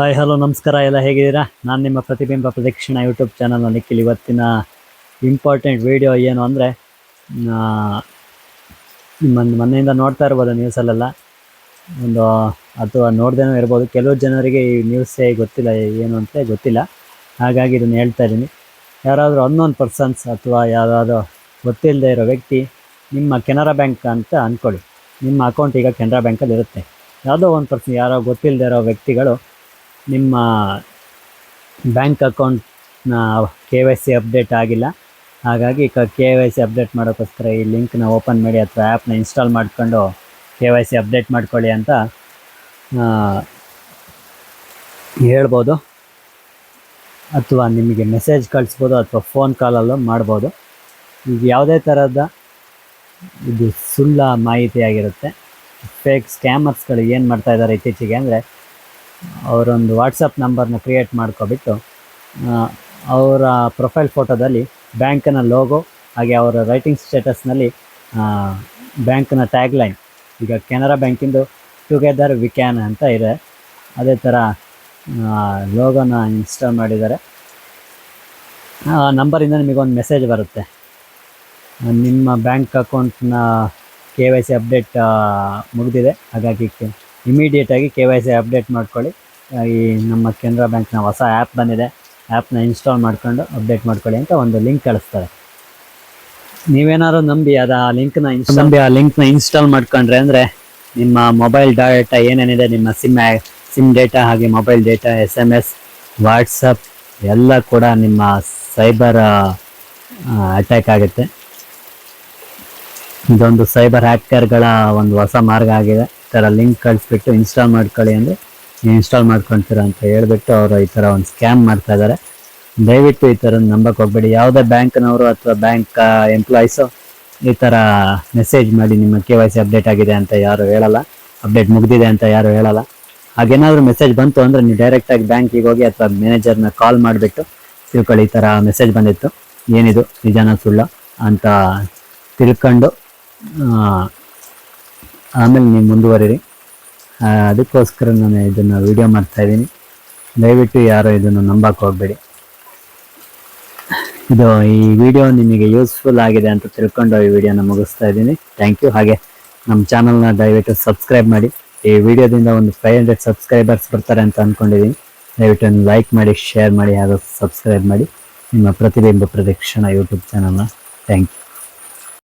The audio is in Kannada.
ಹಾಯ್ ಹಲೋ ನಮಸ್ಕಾರ ಎಲ್ಲ ಹೇಗಿದ್ದೀರಾ? ನಾನು ನಿಮ್ಮ ಪ್ರತಿಬಿಂಬ ಪ್ರದಕ್ಷಿಣ ಯೂಟ್ಯೂಬ್ ಚಾನಲ್ನ ನಿಖಿಲ್ ಇವತ್ತಿನ ಇಂಪಾರ್ಟೆಂಟ್ ವಿಡಿಯೋ ಏನು ಅಂದರೆ ನಿಮ್ಮ ಮೊನ್ನೆಯಿಂದ ನೋಡ್ತಾ ಇರ್ಬೋದು ನ್ಯೂಸಲ್ಲೆಲ್ಲ ಒಂದು, ಅಥವಾ ನೋಡ್ದೇನೂ ಇರ್ಬೋದು. ಕೆಲವು ಜನರಿಗೆ ಈ ನ್ಯೂಸೇ ಗೊತ್ತಿಲ್ಲ, ಏನು ಅಂತ ಗೊತ್ತಿಲ್ಲ. ಹಾಗಾಗಿ ಇದನ್ನು ಹೇಳ್ತಾ ಇದ್ದೀನಿ. ಯಾರಾದರೂ ಅನ್ನೋನ್ ಪರ್ಸನ್ಸ್ ಅಥವಾ ಯಾರಾದರೂ ಗೊತ್ತಿಲ್ಲದೆ ಇರೋ ವ್ಯಕ್ತಿ, ನಿಮ್ಮ ಕೆನರಾ ಬ್ಯಾಂಕ್ ಅಂತ ಅಂದ್ಕೊಳ್ಳಿ. ನಿಮ್ಮ ಅಕೌಂಟ್ ಈಗ ಕೆನರಾ ಬ್ಯಾಂಕಲ್ಲಿ ಇರುತ್ತೆ. ಯಾವುದೋ ಒಂದು ಪರ್ಸನ್ ಯಾರೋ ಗೊತ್ತಿಲ್ಲದೆ ಇರೋ ವ್ಯಕ್ತಿಗಳು ನಿಮ್ಮ ಬ್ಯಾಂಕ್ ಅಕೌಂಟ್ನ ಕೆ ವೈ ಸಿ ಅಪ್ಡೇಟ್ ಆಗಿಲ್ಲ. ಹಾಗಾಗಿ ಕೆ ವೈ ಸಿ ಅಪ್ಡೇಟ್ ಮಾಡೋಕ್ಕೋಸ್ಕರ ಈ ಲಿಂಕ್ನ ಓಪನ್ ಮಾಡಿ ಅಥವಾ ಆ್ಯಪ್ನ ಇನ್ಸ್ಟಾಲ್ ಮಾಡಿಕೊಂಡು ಕೆ ವೈ ಸಿ ಅಪ್ಡೇಟ್ ಮಾಡ್ಕೊಳ್ಳಿ ಅಂತ ಹೇಳ್ಬೋದು. ಅಥವಾ ನಿಮಗೆ ಮೆಸೇಜ್ ಕಳಿಸ್ಬೋದು ಅಥವಾ ಫೋನ್ ಕಾಲಲ್ಲೂ ಮಾಡ್ಬೋದು. ಈಗ ಯಾವುದೇ ಥರದ ಇದು ಸುಳ್ಳ ಮಾಹಿತಿಯಾಗಿರುತ್ತೆ ಫೇಕ್ ಸ್ಕ್ಯಾಮರ್ಸ್ಗಳು ಏನು ಮಾಡ್ತಾಯಿದ್ದಾರೆ ಇತ್ತೀಚೆಗೆ ಅಂದರೆ ಅವರೊಂದು ವಾಟ್ಸಪ್ ನಂಬರ್ನ ಕ್ರಿಯೇಟ್ ಮಾಡ್ಕೊಬಿಟ್ಟು ಅವರ ಪ್ರೊಫೈಲ್ ಫೋಟೋದಲ್ಲಿ ಬ್ಯಾಂಕ್ನ ಲೋಗೋ ಹಾಗೆ ಅವರ ರೈಟಿಂಗ್ ಸ್ಟೇಟಸ್ನಲ್ಲಿ ಬ್ಯಾಂಕ್ನ ಟ್ಯಾಗ್ಲೈನ್ ಈಗ ಕೆನರಾ ಬ್ಯಾಂಕಿಂದು ಟುಗೆದರ್ ವಿ ಕ್ಯಾನ್ ಅಂತ ಇದೆ. ಅದೇ ಥರ ಲೋಗೋನ ಇನ್ಸ್ಟಾಲ್ ಮಾಡಿದ್ದಾರೆ. ಆ ನಂಬರಿಂದ ನಿಮಗೊಂದು ಮೆಸೇಜ್ ಬರುತ್ತೆ. ನಿಮ್ಮ ಬ್ಯಾಂಕ್ ಅಕೌಂಟ್ನ ಕೆ ವೈ ಸಿ ಅಪ್ಡೇಟ್ ಮುಗಿದಿದೆ. ಹಾಗಾಗಿ ಇಮಿಡಿಯೇಟಾಗಿ ಕೆ ವೈ ಸಿ ಅಪ್ಡೇಟ್ ಮಾಡ್ಕೊಳ್ಳಿ. ಈ ನಮ್ಮ ಕೆನರಾ ಬ್ಯಾಂಕ್ನ ಹೊಸ ಆ್ಯಪ್ ಬಂದಿದೆ. ಆ್ಯಪ್ನ ಇನ್ಸ್ಟಾಲ್ ಮಾಡ್ಕೊಂಡು ಅಪ್ಡೇಟ್ ಮಾಡ್ಕೊಳ್ಳಿ ಅಂತ ಒಂದು ಲಿಂಕ್ ಕಳಿಸ್ತಾರೆ. ನೀವೇನಾದ್ರು ನಂಬಿ ಅದು ಆ ಲಿಂಕ್ನ ಇನ್ಸ್ಟಾಲ್ ನಂಬಿ ಆ ಲಿಂಕ್ನ ಇನ್ಸ್ಟಾಲ್ ಮಾಡ್ಕೊಂಡ್ರೆ ಅಂದರೆ ನಿಮ್ಮ ಮೊಬೈಲ್ ಡಾಟಾ ಏನೇನಿದೆ, ನಿಮ್ಮ ಸಿಮ್ ಸಿಮ್ ಡೇಟಾ ಹಾಗೆ mobile data S M S WhatsApp ಎಲ್ಲ ಕೂಡ ನಿಮ್ಮ ಸೈಬರ್ ಅಟ್ಯಾಕ್ ಆಗುತ್ತೆ. ಇದೊಂದು ಸೈಬರ್ ಹ್ಯಾಕರ್ಗಳ ಒಂದು ಹೊಸ ಮಾರ್ಗ ಆಗಿದೆ. ಥರ ಲಿಂಕ್ ಕಳಿಸ್ಬಿಟ್ಟು ಇನ್ಸ್ಟಾಲ್ ಮಾಡ್ಕೊಳ್ಳಿ ಅಂದರೆ ನೀವು ಇನ್ಸ್ಟಾಲ್ ಮಾಡ್ಕೊಳ್ತೀರ ಅಂತ ಹೇಳಿಬಿಟ್ಟು ಅವರು ಈ ಥರ ಒಂದು ಸ್ಕ್ಯಾಮ್ ಮಾಡ್ತಾ ಇದ್ದಾರೆ ದಯವಿಟ್ಟು ಈ ಥರ ನಂಬಕ್ಕೆ ಹೋಗ್ಬೇಡಿ. ಯಾವುದೇ ಬ್ಯಾಂಕ್ನವರು ಅಥವಾ ಬ್ಯಾಂಕ್ ಎಂಪ್ಲಾಯೀಸು ಈ ಥರ ಮೆಸೇಜ್ ಮಾಡಿ ನಿಮ್ಮ ಕೆ ವೈ ಸಿ ಅಪ್ಡೇಟ್ ಆಗಿದೆ ಅಂತ ಯಾರು ಹೇಳಲ್ಲ. ಅಪ್ಡೇಟ್ ಮುಗಿದಿದೆ ಅಂತ ಯಾರು ಹೇಳಲ್ಲ. ಹಾಗೇನಾದರೂ ಮೆಸೇಜ್ ಬಂತು ಅಂದರೆ ನೀವು ಡೈರೆಕ್ಟಾಗಿ ಬ್ಯಾಂಕಿಗೆ ಹೋಗಿ ಅಥವಾ ಮ್ಯಾನೇಜರ್ನ ಕಾಲ್ ಮಾಡಿಬಿಟ್ಟು ತಿಳ್ಕೊಳ್ಳಿ, ಈ ಥರ ಮೆಸೇಜ್ ಬಂದಿತ್ತು. ಏನಿದು? ನಿಜಾನ ಸುಳ್ಳ? ಅಂತ ತಿಳ್ಕೊಂಡು ಆಮೇಲೆ ನೀವು ಮುಂದುವರಿರಿ. ಅದಕ್ಕೋಸ್ಕರ ನಾನು ಇದನ್ನು ವೀಡಿಯೋ ಮಾಡ್ತಾ ಇದ್ದೀನಿ. ದಯವಿಟ್ಟು ಯಾರು ಇದನ್ನು ನಂಬಕ್ಕೆ ಹೋಗಬೇಡಿ. ಇದು ಈ ವಿಡಿಯೋ ನಿಮಗೆ ಯೂಸ್ಫುಲ್ ಆಗಿದೆ ಅಂತ ತಿಳ್ಕೊಂಡು ಈ ವಿಡಿಯೋನ ಮುಗಿಸ್ತಾ ಇದ್ದೀನಿ. ಥ್ಯಾಂಕ್ ಯು ಹಾಗೆ ನಮ್ಮ ಚಾನಲ್ನ ದಯವಿಟ್ಟು ಸಬ್ಸ್ಕ್ರೈಬ್ ಮಾಡಿ. ಈ ವಿಡಿಯೋದಿಂದ ಒಂದು ಫೈವ್ ಹಂಡ್ರೆಡ್ ಸಬ್ಸ್ಕ್ರೈಬರ್ಸ್ ಬರ್ತಾರೆ ಅಂತ ಅಂದ್ಕೊಂಡಿದ್ದೀನಿ ದಯವಿಟ್ಟು ಒಂದು ಲೈಕ್ ಮಾಡಿ ಶೇರ್ ಮಾಡಿ ಹಾಗೂ ಸಬ್ಸ್ಕ್ರೈಬ್ ಮಾಡಿ. ನಿಮ್ಮ ಪ್ರತಿಬಿಂಬ ಪ್ರದಕ್ಷಿಣ ಯೂಟ್ಯೂಬ್ ಚಾನಲ್ನ ಥ್ಯಾಂಕ್ ಯು